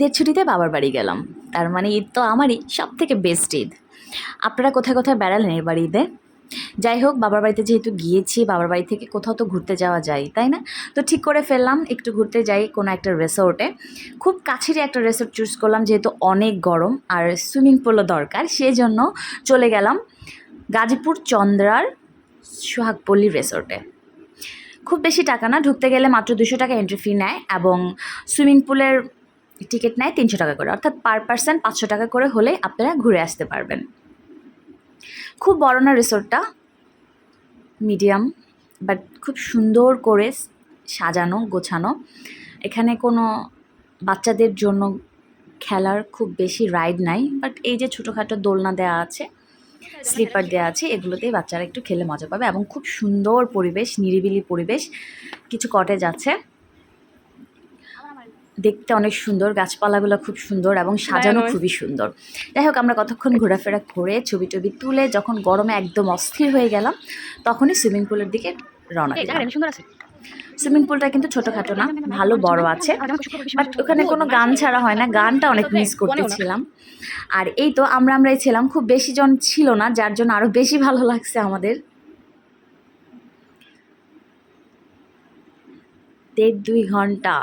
ঈদের ছুটিতে বাবার বাড়ি গেলাম। তার মানে ঈদ তো আমারই সব থেকে বেস্ট ঈদ। আপনারা কোথায় কোথায় বেড়ালেন এবার ঈদে? যাই হোক, বাবার বাড়িতে যেহেতু গিয়েছি, বাবার বাড়ি থেকে কোথাও তো ঘুরতে যাওয়া যায়, তাই না? তো ঠিক করে ফেললাম, একটু ঘুরতে যাই কোনো একটা রিসোর্টে খুব কাছেরই একটা রিসোর্ট চুজ করলাম, যেহেতু অনেক গরম আর সুইমিং পুলও দরকার সেই জন্য চলে গেলাম গাজীপুর চন্দ্রার সোহাগপল্লী রিসোর্টে খুব বেশি টাকা না, ঢুকতে গেলে মাত্র দুশো টাকা এন্ট্রি ফি নেয় এবং সুইমিং পুলের টিকিট নেয় তিনশো টাকা করে, অর্থাৎ পার পার্সন পাঁচশো টাকা করে হলে আপনারা ঘুরে আসতে পারবেন। খুব বড় না রিসোর্টটা মিডিয়াম বাট খুব সুন্দর করে সাজানো, গোছানো। এখানে কোনো বাচ্চাদের জন্য খেলার খুব বেশি রাইড নাই বাট এই যে ছোটোখাটো দোলনা দেওয়া আছে স্লিপার দেওয়া আছে, এগুলোতেই বাচ্চারা একটু খেলে মজা পাবে এবং খুব সুন্দর পরিবেশ, নিরিবিলি পরিবেশ, কিছু কটেজ আছে। দেখতে অনেক সুন্দর গাছপালাগুলো খুব সুন্দর এবং সাজানো খুবই সুন্দর। যাই হোক আমরা কতক্ষণ ঘোরাফেরা করে ছবি টবি তুলে যখন গরমে একদম অস্থির হয়ে গেলাম তখনই সুইমিং পুলের দিকে রওনা দিলাম। সুন্দর আছে। সুইমিং পুলটা কিন্তু ছোটোখাটো না ভালো বড় আছে বাট ওখানে কোনো গান ছাড়া হয় না গানটা অনেক মিস করতেছিলাম। আর এই তো আমরা আমরাই ছিলাম খুব বেশি জন ছিল না যার জন্য আরও বেশি ভালো লাগছে আমাদের। দেড় দুই ঘণ্টা।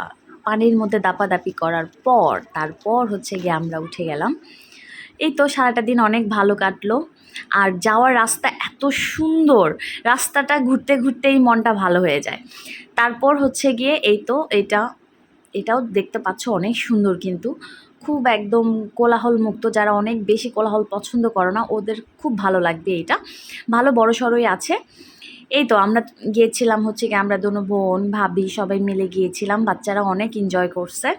পানির মধ্যে দাপাদাপি করার পর, তারপর হচ্ছে গিয়ে আমরা উঠে গেলাম। এই তো সারাটা দিন অনেক ভালো কাটলো। আর যাওয়ার রাস্তা এত সুন্দর, রাস্তাটা ঘুরতে ঘুরতেই মনটা ভালো হয়ে যায়। তারপর হচ্ছে গিয়ে এই তো এটা, এটাও দেখতে পাচ্ছ অনেক সুন্দর কিন্তু। খুব একদম কোলাহল মুক্ত যারা অনেক বেশি কোলাহল পছন্দ করে না, ওদের খুব ভালো লাগবে এটা ভালো বড় সড়ই আছে। এই তো আমরা গিয়েছিলাম হচ্ছে কি আমরা দুনো বোন, ভাবি সবাই মিলে গিয়েছিলাম। বাচ্চারা অনেক এনজয় করছে।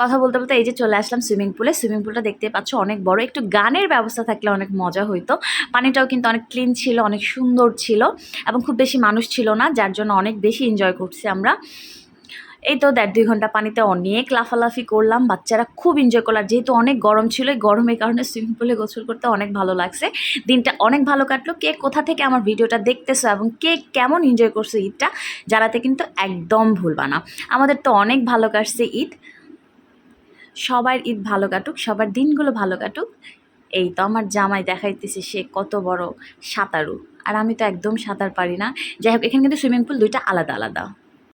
কথা বলতে বলতে এই যে চলে আসলাম সুইমিং পুলে সুইমিং পুলটা দেখতে পাচ্ছ অনেক বড়। একটু গানের ব্যবস্থা থাকলে অনেক মজা হইতো। পানিটাও কিন্তু অনেক ক্লিন ছিল, অনেক সুন্দর ছিল এবং খুব বেশি মানুষ ছিল না, যার জন্য অনেক বেশি এনজয় করছি আমরা। এই তো দেড় দুই ঘণ্টা পানিতে অনেক লাফালাফি করলাম। বাচ্চারা খুব এনজয় করলাম যেহেতু অনেক গরম ছিল, এই গরমের কারণে সুইমিং পুলে গোসল করতে অনেক ভালো লাগছে। দিনটা অনেক ভালো কাটলো। কে কোথা থেকে আমার ভিডিওটা দেখতেছো এবং কে কেমন এনজয় করছ ঈদটা জানাতে কিন্তু একদম ভুলবা না। আমাদের তো অনেক ভালো কাটছে ঈদ। সবার ঈদ ভালো কাটুক, সবার দিনগুলো ভালো কাটুক। এই তো আমার জামাই দেখাইতেছে সে কত বড় সাঁতারু। আর আমি তো একদম সাঁতার পারি না। যাই হোক, এখানে কিন্তু সুইমিং পুল দুইটা আলাদা আলাদা।